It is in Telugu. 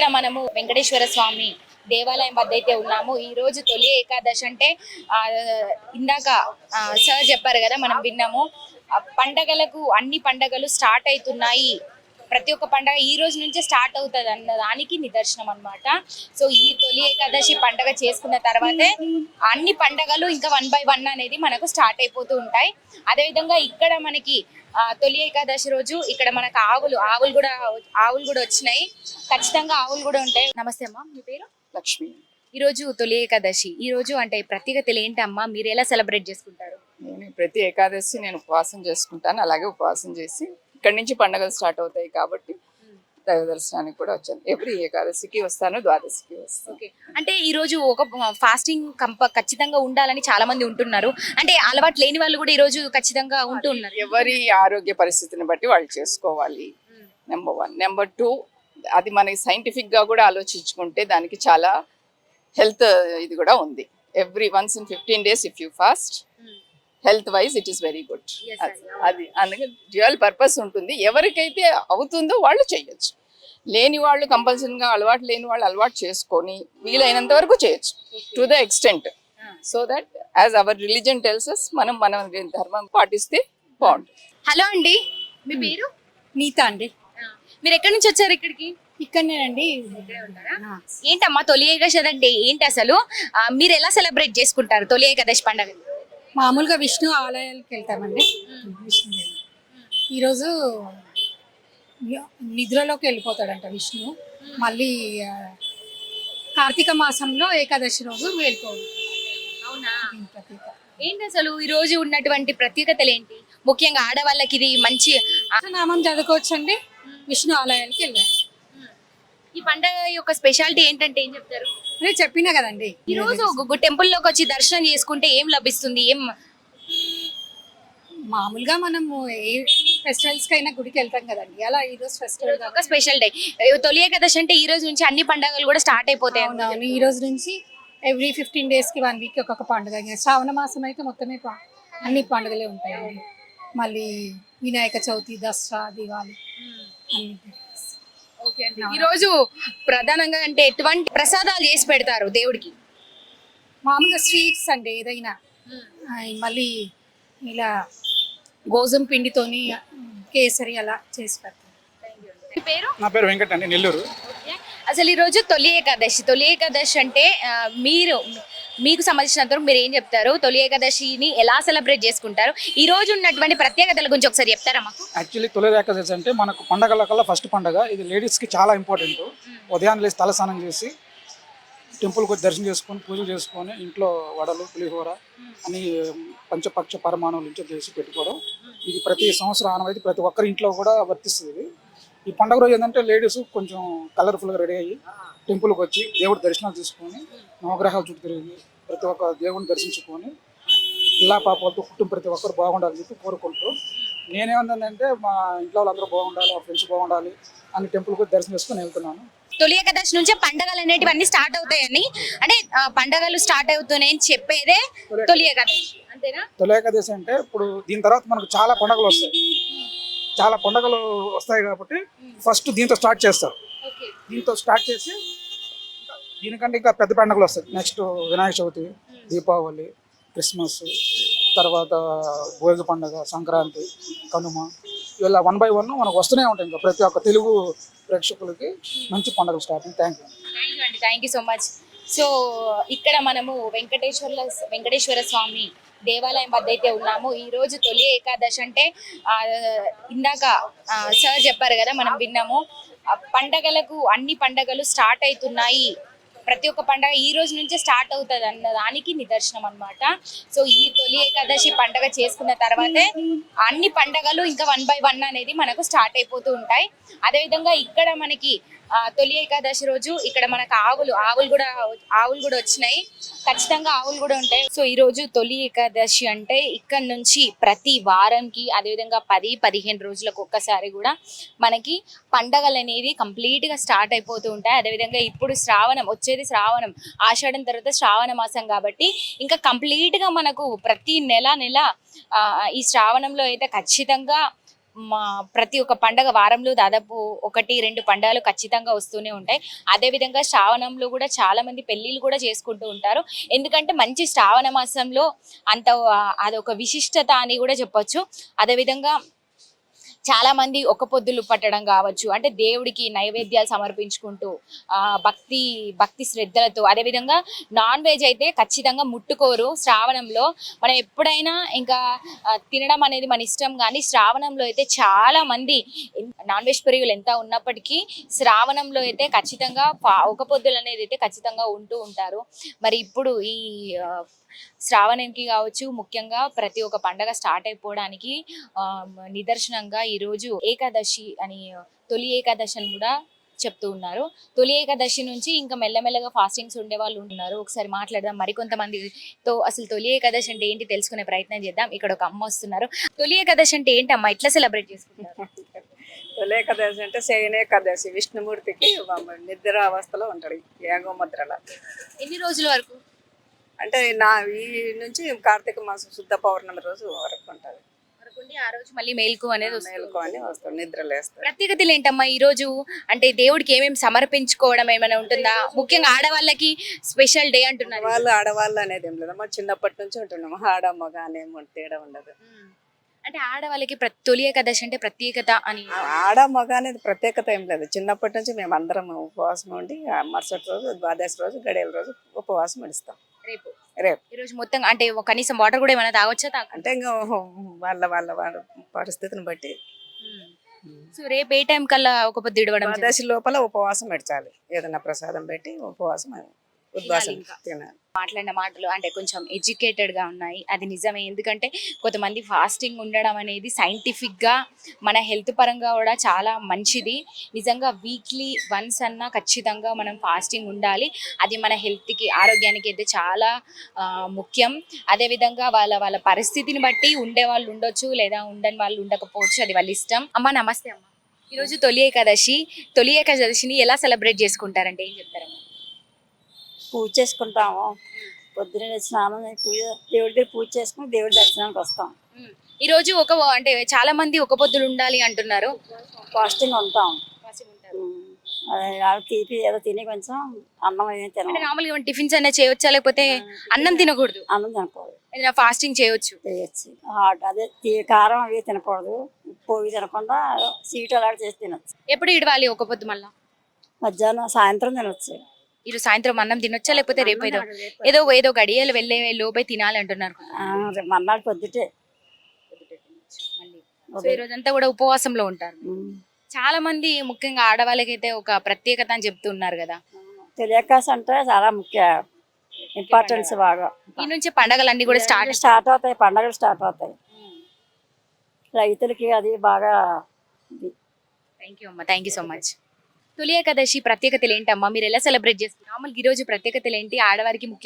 ఇక్కడ మనము వెంకటేశ్వర స్వామి దేవాలయం వద్ద అయితే ఉన్నాము. ఈ రోజు తొలి ఏకాదశి అంటే ఆ, ఇందాక సార్ చెప్పారు కదా మనం విన్నాము. పండగలకు అన్ని పండగలు స్టార్ట్ అవుతున్నాయి. ప్రతి ఒక్క పండగ ఈ రోజు నుంచే స్టార్ట్ అవుతుంది అన్న దానికి నిదర్శనం అన్నమాట. సో ఈ తొలి ఏకాదశి పండగ చేసుకున్న తర్వాతే అన్ని పండగలు ఇంకా వన్ బై వన్ అనేది మనకు స్టార్ట్ అయిపోతూ ఉంటాయి. అదేవిధంగా ఇక్కడ మనకి తొలి ఏకాదశి రోజు ఇక్కడ మనకు ఆవులు ఆవులు కూడా ఆవులు కూడా వచ్చినాయి. ఖచ్చితంగా ఆవులు కూడా ఉంటాయి. నమస్తే అమ్మా మీ పేరు? లక్ష్మి. ఈ రోజు తొలి ఏకాదశి. ఈ రోజు అంటే ప్రత్యేకతలు ఏంటమ్మా మీరు ఎలా సెలబ్రేట్ చేసుకుంటారు? నేను ప్రతి ఏకాదశి నేను ఉపవాసం చేసుకుంటాను. అలాగే ఉపవాసం చేసి ఇక్కడి నుంచి పండుగలు స్టార్ట్ అవుతాయి కాబట్టి దైవ దర్శనానికి కూడా వచ్చాను. ఎవ్రీ ఏకాదశికి వస్తాను ద్వాదశికి వస్తాను. అంటే ఈ రోజు ఒక ఫాస్టింగ్ కంప ఖచ్చితంగా ఉండాలని చాలా మంది ఉంటున్నారు. అంటే అలవాటు లేని వాళ్ళు కూడా ఈ రోజు ఖచ్చితంగా ఉంటూ ఉన్నారు. ఎవరి ఆరోగ్య పరిస్థితిని బట్టి వాళ్ళు చేసుకోవాలి. నెంబర్ వన్ నెంబర్ టూ అది మనకి సైంటిఫిక్గా కూడా ఆలోచించుకుంటే దానికి చాలా హెల్త్ ఇది కూడా ఉంది. Every once in fifteen days if you fast health wise it is very good అది అందుకే డ్యూయల్ పర్పస్ ఉంటుంది. ఎవరికైతే అవుతుందో వాళ్ళు చేయొచ్చు. లేని వాళ్ళు కంపల్సరీగా అలవాటు లేని వాళ్ళు అలవాటు చేసుకొని వీలైనంత వరకు చేయొచ్చు. To the extent so that as our religion tells మనం మన ధర్మం పాటిస్తే బాగుంటుంది. హలో అండి. మీ పేరు? నీత అండి. మీరు ఎక్కడి నుంచి వచ్చారు ఇక్కడికి? ఇక్కడనేనండి. ఏంటమ్మా తొలి ఏకాదశి అంటే ఏంటి అసలు? మీరు ఎలా సెలబ్రేట్ చేసుకుంటారు? తొలి ఏకాదశి పండుగ మామూలుగా విష్ణు ఆలయాలకు వెళ్తామండి. విష్ణు. ఈరోజు నిద్రలోకి వెళ్ళిపోతాడంట విష్ణు. మళ్ళీ కార్తీక మాసంలో ఏకాదశి రోజు వెళ్ళిపోడు. అవునా. ఏంటి అసలు ఈ రోజు ఉన్నటువంటి ప్రత్యేకతలు ఏంటి? ముఖ్యంగా ఆడవాళ్ళకి ఇది మంచి నామం చదువుకోవచ్చండి. విష్ణు ఆలయానికి వెళ్ళాను ఈ పండుగ యొక్క స్పెషాలిటీ ఏంటంటే ఏం చెప్తారు? అదే చెప్పినా కదండి. ఈ రోజు టెంపుల్లోకి వచ్చి దర్శనం చేసుకుంటే ఏం లభిస్తుంది? ఏం? మామూలుగా మనము ఏ ఫెస్టివల్స్ కైనా గుడికి వెళ్తాం కదండి. అలా ఈరోజు ఫెస్టివల్ ఈరోజు ఒక స్పెషల్ డే తొలి ఏకాదశి అంటే ఈ రోజు నుంచి అన్ని పండుగలు కూడా స్టార్ట్ అయిపోతాయి అవునవును ఈ రోజు నుంచి ఎవ్రీ ఫిఫ్టీన్ డేస్కి వన్ వీక్ ఒక్కొక్క పండుగ. శ్రావణ మాసం అయితే మొత్తమే అన్ని పండుగలే ఉంటాయండి. మళ్ళీ వినాయక చవితి దసరా దివాళి అన్ని ఈ రోజు ప్రధానంగా అంటే ఎటువంటి ప్రసాదాలు చేసి పెడతారు దేవుడికి? మామూలుగా స్వీట్స్ అండి ఏదైనా. మళ్ళీ ఇలా గోధుమ పిండితోని కేసరి అలా చేసి పెడతాం మీ పేరు? నా పేరు వెంకట్ అండి నెల్లూరు. అసలు ఈ రోజు తొలి ఏకాదశి. తొలి ఏకాదశి అంటే మీరు మీకు సంబంధించినంత వరకు మీరు ఏం చెప్తారు? తొలి ఏకాదశిని ఎలా సెలబ్రేట్ చేసుకుంటారు? ఈ రోజు ఉన్నటువంటి ప్రత్యేకతల గురించి ఒకసారి చెప్తారా మాకు? యాక్చువల్లీ తొలి ఏకాదశి అంటే మనకు పండగల కల్లా ఫస్ట్ పండగ. ఇది లేడీస్కి చాలా ఇంపార్టెంట్ ఉదయాన్నే లేచి తలస్నానం చేసి టెంపుల్కి వచ్చి దర్శనం చేసుకొని పూజలు చేసుకొని ఇంట్లో వడలు పులిహోర అని పంచపక్ష పరమాణువులు ఇంట్లో చేసి పెట్టుకోవడం. ఇది ప్రతి సంవత్సరం ఆనవాయితీ ప్రతి ఒక్కరి ఇంట్లో కూడా వర్తిస్తుంది ఈ పండగ రోజు ఏంటంటే లేడీస్ కొంచెం కలర్ఫుల్గా రెడీ అయ్యి టెంపుల్కి వచ్చి దేవుడి దర్శనాలు తీసుకొని నవగ్రహాల చుట్టూ తిరిగి ప్రతి ఒక్క దేవుడిని దర్శించుకొని ఇలా పాపలతో కుటుంబం ప్రతి ఒక్కరు బాగుండాలని చెప్పి కోరుకుంటూ నేనేమందంటే మా ఇంట్లో వాళ్ళందరూ బాగుండాలి మా ఫ్రెండ్స్ బాగుండాలి అని టెంపుల్కి వచ్చి దర్శనం చేసుకొని వెళ్తున్నాను. తొలి ఏకాదశి నుంచే పండగలు అనేటివి అన్ని స్టార్ట్ అవుతాయని? అంటే పండగలు స్టార్ట్ అవుతున్నాయని చెప్పేదే తొలి ఏకాదశి. అంతేనా? తొలి ఏకాదశి అంటే ఇప్పుడు దీని తర్వాత మనకు చాలా పండగలు వస్తాయి. చాలా పండగలు వస్తాయి కాబట్టి ఫస్ట్ దీంతో స్టార్ట్ చేస్తారు. దీంతో స్టార్ట్ చేసి దీనికంటే ఇంకా పెద్ద పండుగలు వస్తాయి. నెక్స్ట్ వినాయక చవితి దీపావళి క్రిస్మస్ తర్వాత భోగి పండుగ సంక్రాంతి కనుమ. ఇలా వన్ బై వన్ మనకు వస్తూనే ఉంటాయి ఇంకా. ప్రతి ఒక్క తెలుగు ప్రేక్షకులకి మంచి పండుగలు starting thank you thank you అండి thank you so much so ఇక్కడ మనము వెంకటేశ్వర్ల వెంకటేశ్వర స్వామి దేవాలయం వద్ద అయితే ఉన్నాము. ఈ రోజు తొలి ఏకాదశి అంటే ఇందాక సార్ చెప్పారు కదా మనం విన్నాము. పండగలకు అన్ని పండగలు స్టార్ట్ అవుతున్నాయి. ప్రతి ఒక్క పండగ ఈ రోజు నుంచే స్టార్ట్ అవుతుంది అన్న దానికి నిదర్శనం అన్నమాట. సో ఈ తొలి ఏకాదశి పండగ చేసుకున్న తర్వాతే అన్ని పండగలు ఇంకా వన్ బై వన్ అనేది మనకు స్టార్ట్ అయిపోతూ ఉంటాయి. అదేవిధంగా ఇక్కడ మనకి తొలి ఏకాదశి రోజు ఇక్కడ మనకు ఆవులు ఆవులు కూడా ఆవులు కూడా వచ్చినాయి. ఖచ్చితంగా ఆవులు కూడా ఉంటాయి. సో ఈ రోజు తొలి ఏకాదశి అంటే ఇక్కడ నుంచి ప్రతి వారంకి అదేవిధంగా పది పదిహేను రోజులకు ఒక్కసారి కూడా మనకి పండగలు అనేది కంప్లీట్గా స్టార్ట్ అయిపోతూ ఉంటాయి. అదేవిధంగా ఇప్పుడు శ్రావణం వచ్చేది శ్రావణం ఆషాఢం తర్వాత శ్రావణ మాసం కాబట్టి ఇంకా కంప్లీట్గా మనకు ప్రతి నెల నెల ఈ శ్రావణంలో అయితే ఖచ్చితంగా మా ప్రతి ఒక్క పండగ వారంలో దాదాపు ఒకటి రెండు పండుగలు ఖచ్చితంగా వస్తూనే ఉంటాయి. అదేవిధంగా శ్రావణంలో కూడా చాలా మంది పెళ్ళిళ్ళు కూడా చేసుకుంటూ ఉంటారు. ఎందుకంటే మంచి శ్రావణ మాసంలో అంత అదొక విశిష్టత అని కూడా చెప్పొచ్చు. అదేవిధంగా చాలా మంది ఒక పొద్దులు పట్టడం కావచ్చు అంటే దేవుడికి నైవేద్యాలు సమర్పించుకుంటూ భక్తి భక్తి శ్రద్ధలతో. అదేవిధంగా నాన్ వెజ్ అయితే ఖచ్చితంగా ముట్టుకోరు. శ్రావణంలో మనం ఎప్పుడైనా ఇంకా తినడం అనేది మన ఇష్టం కానీ శ్రావణంలో అయితే చాలా మంది నాన్ వెజ్ ప్రియులు ఎంత ఉన్నప్పటికీ శ్రావణంలో అయితే ఖచ్చితంగా పా- ఒక పొద్దులు అనేది అయితే ఖచ్చితంగా ఉంటూ ఉంటారు. మరి ఇప్పుడు ఈ శ్రావణంకి కావచ్చు ముఖ్యంగా ప్రతి ఒక్క పండగ స్టార్ట్ అయిపోవడానికి ఆ, నిదర్శనంగా ఈరోజు ఏకాదశి అని తొలి ఏకాదశి అని కూడా చెప్తూ ఉన్నారు. తొలి ఏకాదశి నుంచి ఇంకా మెల్లమెల్లగా ఫాస్టింగ్స్ ఉండే వాళ్ళు ఉన్నారు ఒకసారి మాట్లాడదాం. మరికొంతమందితో అసలు తొలి ఏకాదశి అంటే ఏంటి తెలుసుకునే ప్రయత్నం చేద్దాం. ఇక్కడ ఒక అమ్మ వస్తున్నారు. తొలి ఏకాదశి అంటే ఏంటి అమ్మ? ఎట్లా సెలబ్రేట్ చేసుకుంటారు? తొలి ఏకాదశి అంటే శయన ఏకాదశి. విష్ణుమూర్తికి నిద్ర అవస్థలో ఉంటాడు ఏగోముద్రల ఎన్ని రోజుల వరకు? అంటే నా ఈ నుంచి కార్తీక మాసం శుద్ధ పౌర్ణమి రోజు వరకు ఉంటుంది. ఆ రోజు మళ్ళీ మేల్కు అనేది నిద్ర ప్రత్యేకతలు ఏంటమ్మా ఈ రోజు? అంటే దేవుడికి ఏమేమి సమర్పించుకోవడం ఏమైనా ఉంటుందా? ముఖ్యంగా ఆడవాళ్ళకి స్పెషల్ డే అంటున్నారు. వాళ్ళు ఆడవాళ్ళు అనేది ఏం లేదమ్మా. చిన్నప్పటి నుంచి ఉంటున్నాము. ఆడ మగ అనేం తేడా ఉండదు. అంటే ఆడవాళ్ళకి తొలి ఏకాదశి అంటే ప్రత్యేకత అని. ఆ ఆడ మగ అనేది ప్రత్యేకత ఏం లేదు. చిన్నప్పటి నుంచి మేము అందరం ఉపవాసం ఉండి మరుసటి రోజు ద్వాదశి రోజు గడియల రోజు ఉపవాసం ఇస్తాం రేపు. రేపు. ఈ రోజు మొత్తం అంటే కనీసం వాటర్ కూడా ఏమైనా తాగొచ్చా తాగ? అంటే ఇంకా వాళ్ళ వాళ్ళ వాళ్ళ పరిస్థితిని బట్టి. సో రేపు ఏ టైం కల్లా ఒక పొద్దు ఇడవడం? ద్వాదశి లోపల ఉపవాసం పెడచాలి ఏదైనా ప్రసాదం పెట్టి ఉపవాసం ఉద్వాసం ఇంకా. తినాలి మాట్లాడిన మాటలు అంటే కొంచెం ఎడ్యుకేటెడ్గా ఉన్నాయి. అది నిజమే. ఎందుకంటే కొంతమంది ఫాస్టింగ్ ఉండడం అనేది సైంటిఫిక్గా మన హెల్త్ పరంగా కూడా చాలా మంచిది. నిజంగా వీక్లీ వన్స్ అన్నా ఖచ్చితంగా మనం ఫాస్టింగ్ ఉండాలి. అది మన health కి ఆరోగ్యానికి అయితే చాలా ముఖ్యం. అదే విధంగా వాళ్ళ వాళ్ళ పరిస్థితిని బట్టి ఉండే వాళ్ళు ఉండొచ్చు లేదా ఉండని వాళ్ళు ఉండకపోవచ్చు. అది వాళ్ళ ఇష్టం. అమ్మ నమస్తే అమ్మ. ఈరోజు తొలి ఏకాదశి. తొలి ఏకాదశిని ఎలా సెలబ్రేట్ చేసుకుంటారంటే ఏం చెప్తారమ్మా? పూజ చేసుకుంటాము. పొద్దున స్నానం పూజ దేవుడి దగ్గర పూజ చేసుకుని దేవుడి దర్శనానికి వస్తాం. ఈ రోజు ఒక అంటే చాలా మంది ఒక పొద్దులు ఉండాలి అంటున్నారు. ఫాస్టింగ్ ఉంటాం. తీపి ఏదో తిని కొంచెం అన్నం ఏం అంటే తినం నార్మల్గా టిఫిన్స్ అయినా చేయొచ్చా? లేకపోతే అన్నం తినకూడదు. అన్నం తినకూడదు. ఏదైనా ఫాస్టింగ్ చేయొచ్చు? చేయొచ్చు. హాట్ అదే కారం అవి తినకూడదు. ఉప్పు అవి తినకుండా సీట్ అలాంటి చేసి తినొచ్చు. ఎప్పుడు ఇడవాలి ఒక పొద్దు మళ్ళా? మధ్యాహ్నం సాయంత్రం తినొచ్చు. ఈరోజు సాయంత్రం అన్నం తినొచ్చా లేకపోతే రేపు ఏదో ఏదో ఏదో గడియలు వెళ్ళే లోపే తినాలి అంటున్నారు ఆ, రేపు మర్నాడు పొద్దుటే. మళ్ళీ సో ఈ రోజంతా కూడా ఉపవాసంలో ఉంటారు. చాలా మంది ముఖ్యంగా ఆడవాళ్ళకైతే ఒక ప్రత్యేకత అని చెప్తున్నారు కదా. తెలియకాశ అంటే చాలా ముఖ్య ఇంపార్టెన్స్ బాగా. ఈ నుంచి పండగలన్నీ కూడా స్టార్ట్ స్టార్ట్ అవుతాయి పండగలు స్టార్ట్ అవుతాయి. రైతులకి అది బాగా. థ్యాంక్ యూ అమ్మా. థ్యాంక్ యూ సో మచ్ తొలి ఏకాదశి ప్రత్యేకతలు ఏంటమ్మా? మీరు ఎలా సెలబ్రేట్ చేస్తున్నారు? మామూలుగా ఈ రోజు ప్రత్యేకతలు ఏంటి? ఆడవారికి ముఖ్యం